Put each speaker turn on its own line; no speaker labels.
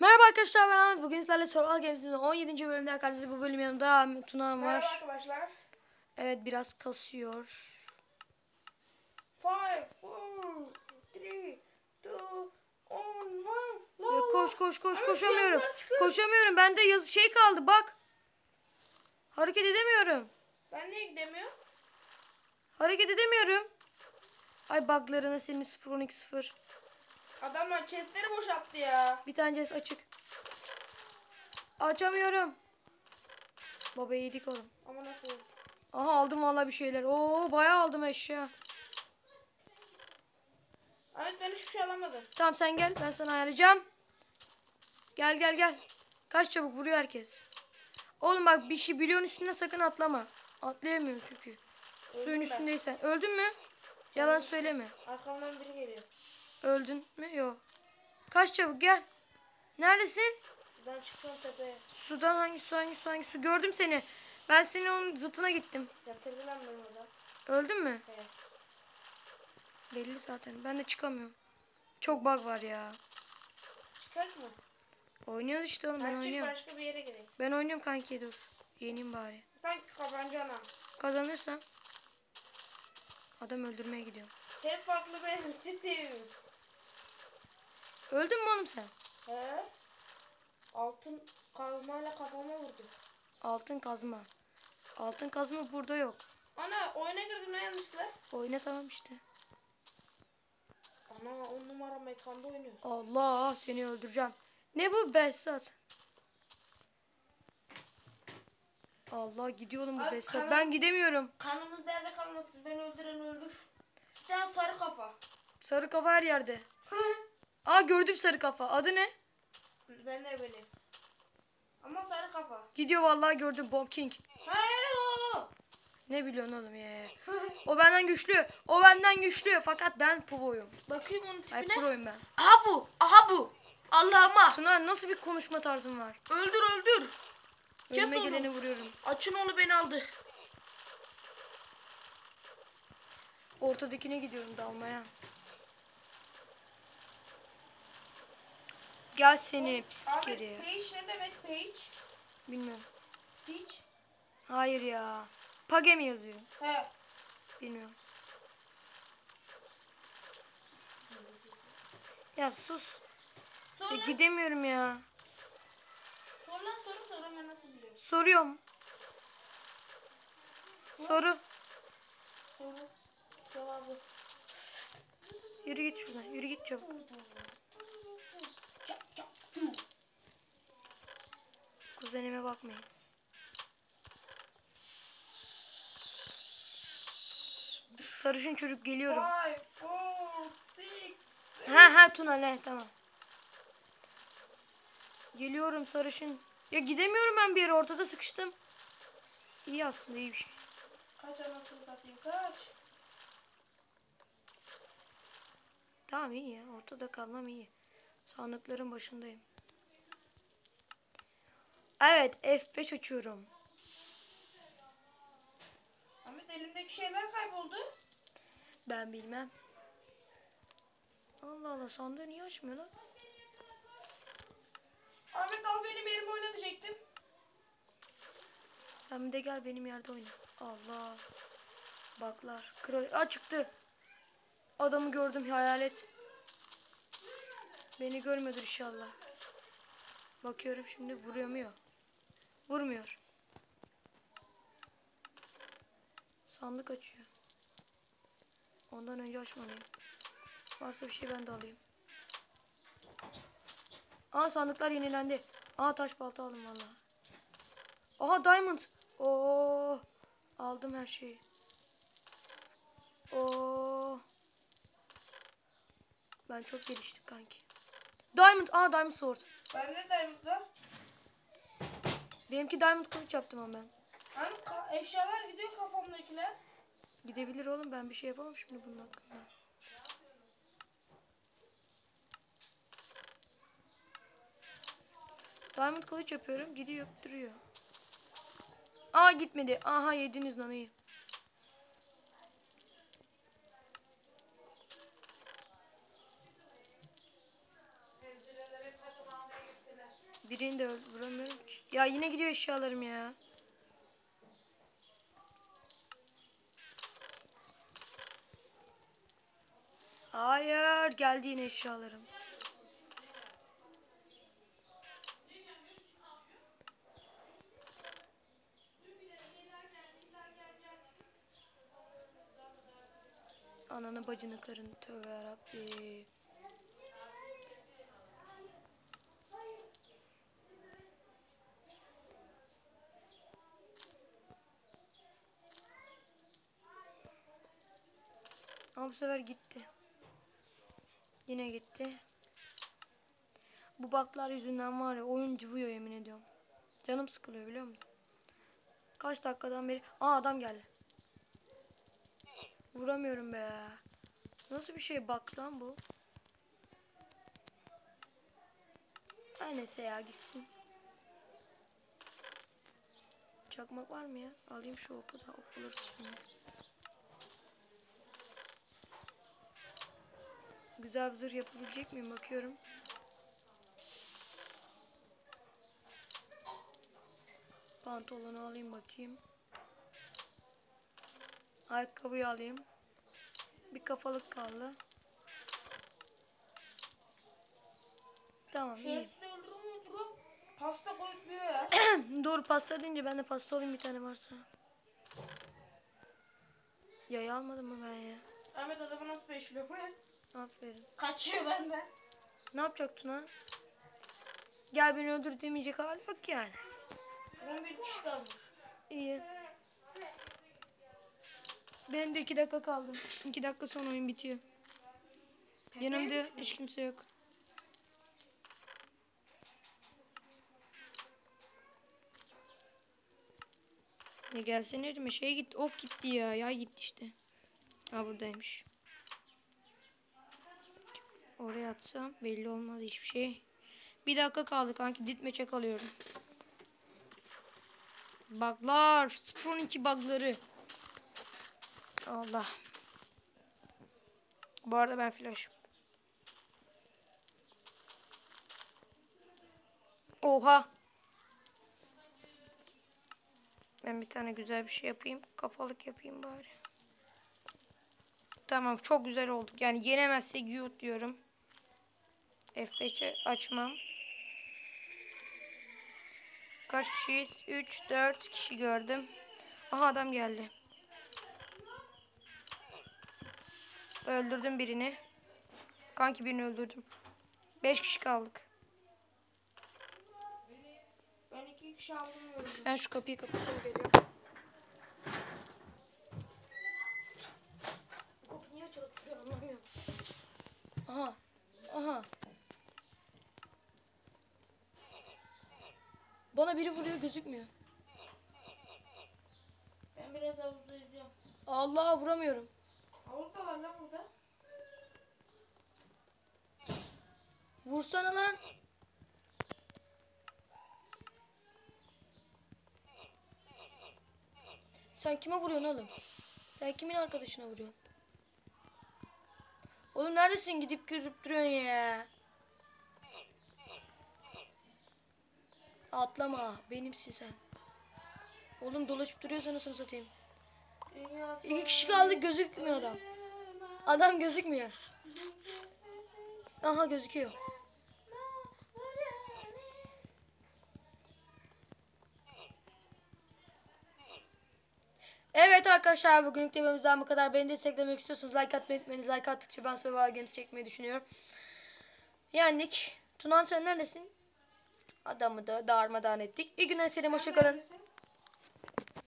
Merhaba arkadaşlar ben Ahmet. Bugün sizlerle Survival Games'in 17. bölümde karşınızda bu bölüm yanımda Tuna
Merhaba
var.
arkadaşlar.
Evet biraz kasıyor.
5, 4, 3, 2, 1,
Ya koş koş koş koşamıyorum. Koşamıyorum. Bende yazı şey kaldı bak. Hareket edemiyorum.
Ben niye gidemiyorum?
Hareket edemiyorum. Ay buglarına senin 0
Adamlar chestleri boşalttı ya.
Bir tanesi açık. Açamıyorum. Baba yedik oğlum.
Ama nasıl?
Aha aldım vallahi bir şeyler. Oo bayağı aldım eşya.
Ahmet ben hiçbir şey alamadım.
Tamam sen gel ben sana ayarlayacağım. Gel gel gel. Kaç çabuk vuruyor herkes. Oğlum bak bir şey biliyorsun üstüne sakın atlama. Atlayamıyorum çünkü. Suyun
Öldüm ben.
üstündeysen. Öldün mü? Yalan söyleme.
Arkamdan biri geliyor.
Öldün mü? Yok. Kaç çabuk gel. Neredesin?
Ben çıkıyorum tepeye.
Sudan hangi su hangi su hangi su? Gördüm seni. Ben senin onun zıtına gittim.
Yatırdılar beni orada.
Öldün mü?
Evet.
Belli zaten. Ben de çıkamıyorum. Çok bug var ya.
Çıkart mı?
Oynuyoruz işte oğlum ben
Ben
oynuyorum.
başka bir yere gireyim.
Ben oynuyorum kanki dur. Yeneyim bari.
Kazancı ana.
Kazanırsam adam öldürmeye gidiyorum.
Tek farklı benim Steam.
Öldün mü oğlum sen?
He? Altın kazmayla kafama vurdu.
Altın kazma. Altın kazma burada yok.
Ana oyuna girdim ne yanlışla?
Oyna tamam işte.
Ana on numara mekanda oynuyor.
Allah seni öldüreceğim. Ne bu Behzat? Allah gidiyorum bu
Abi,
Behzat.
kanal-
Ben gidemiyorum.
Kanımız nerede kalmasın beni öldüren öldür. Tane sarı kafa.
Sarı kafa her yerde. Aa gördüm sarı kafa. Adı ne?
ben de böyle. Ama sarı kafa.
Gidiyor vallahi gördüm Bomb King.
Hayır o.
Ne biliyorsun oğlum ya? O benden güçlü. O benden güçlü. Fakat ben pro'yum.
Bakayım onun
Ay
tipine.
pro'yum ben.
Aha bu. Aha bu. Allah'ıma.
Tuna nasıl bir konuşma tarzın var?
Öldür öldür. Kes
Önüme
onu.
geleni vuruyorum.
Açın onu beni aldı.
Ortadakine gidiyorum dalmaya. Gel seni pis keri.
page ne demek page?
Bilmiyorum.
Page.
Hayır ya. Page mi yazıyor?
He.
Bilmiyorum. Ya sus. Ya
Sonra,
gidemiyorum ya.
sonra soru sonra ben nasıl biliyorum?
Soruyorum. Soru.
Soru. Cevabı.
Yürü git şuradan. Yürü git çabuk. Kuzenime bakmayın. Sarışın çocuk geliyorum.
Five, four, six.
Ha ha Tuna ne tamam. Geliyorum sarışın. Ya gidemiyorum ben bir yere ortada sıkıştım. İyi aslında iyi bir şey.
Kaç anasını satayım kaç.
Tamam iyi ya ortada kalmam iyi. Sandıkların başındayım. Evet F5 açıyorum.
Ahmet elimdeki şeyler kayboldu.
Ben bilmem. Allah Allah sandığı niye açmıyor lan?
Ahmet al benim yerime oyna diyecektim.
Sen bir de gel benim yerde oyna. Allah. Baklar. Kral. Aa çıktı. Adamı gördüm hayalet. Beni görmüyordur inşallah. Bakıyorum şimdi vuruyor mu yok. Vurmuyor. Sandık açıyor. Ondan önce açmalıyım. Varsa bir şey ben de alayım. Aa sandıklar yenilendi. Aa taş balta aldım vallahi. Aha diamond. Oo. Aldım her şeyi. Oo. Ben çok geliştim kanki. Diamond. Aa diamond sword.
Bende diamond var.
Benimki diamond kılıç yaptım ama ben.
Hani eşyalar gidiyor kafamdakiler.
Gidebilir oğlum ben bir şey yapamam şimdi bunun hakkında. Diamond kılıç yapıyorum gidiyor duruyor. Aa gitmedi. Aha yediniz nanayı. Birini de vuramıyorum ki. Ya yine gidiyor eşyalarım ya. Hayır geldi yine eşyalarım. Ananı bacını karın tövbe yarabbi. Ama bu sefer gitti. Yine gitti. Bu baklar yüzünden var ya oyun cıvıyor yemin ediyorum. Canım sıkılıyor biliyor musun? Kaç dakikadan beri... Aa adam geldi. Vuramıyorum be. Nasıl bir şey bak lan bu? Her neyse ya gitsin. Çakmak var mı ya? Alayım şu oku da ok buluruz. Güzel bir zırh yapabilecek miyim bakıyorum. Pantolonu alayım bakayım. Ayakkabıyı alayım. Bir kafalık kaldı. Tamam iyi.
Pasta koyuyor ya.
Doğru pasta deyince ben de pasta alayım bir tane varsa. Yayı almadım mı ben ya?
Ahmet adamı nasıl peşliyor?
Aferin.
Kaçıyor benden.
Ne yapacaktın ha? Gel beni öldür demeyecek hali yok yani.
11 kişi kalmış.
İyi. Benim de iki dakika kaldı. İki dakika sonra oyun bitiyor. Yanımda hiç kimse yok. Ne gelsene elime şey gitti ok gitti ya yay gitti işte. Ha buradaymış. Oraya atsam belli olmaz hiçbir şey. Bir dakika kaldı kanki ditmeçe kalıyorum. Buglar. 012 bugları. Allah. Bu arada ben flash. Oha. Ben bir tane güzel bir şey yapayım. Kafalık yapayım bari. Tamam çok güzel olduk. Yani yenemezsek yut diyorum. F5'i açmam. Kaç kişiyiz? 3, 4 kişi gördüm. Aha adam geldi. Öldürdüm birini. Kanki birini öldürdüm. 5 kişi kaldık.
Ben iki kişi aldım.
Ben şu kapıyı kapatayım geliyorum. Bu kapı niye açılıp duruyor anlamıyorum. Aha. Aha. Bana biri vuruyor gözükmüyor.
Ben biraz havuzda yüzüyorum.
Allah vuramıyorum.
Havuz da var lan burada.
Vursana lan. Sen kime vuruyorsun oğlum? Sen kimin arkadaşına vuruyorsun? Oğlum neredesin gidip gözüp duruyorsun ya? Atlama benimsin sen. Oğlum dolaşıp duruyorsun anasını satayım. İki kişi kaldı gözükmüyor adam. Adam gözükmüyor. Aha gözüküyor. Evet arkadaşlar bugünlük temamızdan bu kadar. Beni desteklemek istiyorsanız like atmayı unutmayın. Like attıkça ben Survival Games çekmeyi düşünüyorum. Yendik. Tunan sen neredesin? Adamı da darmadağın ettik. İyi günler selam hoşçakalın.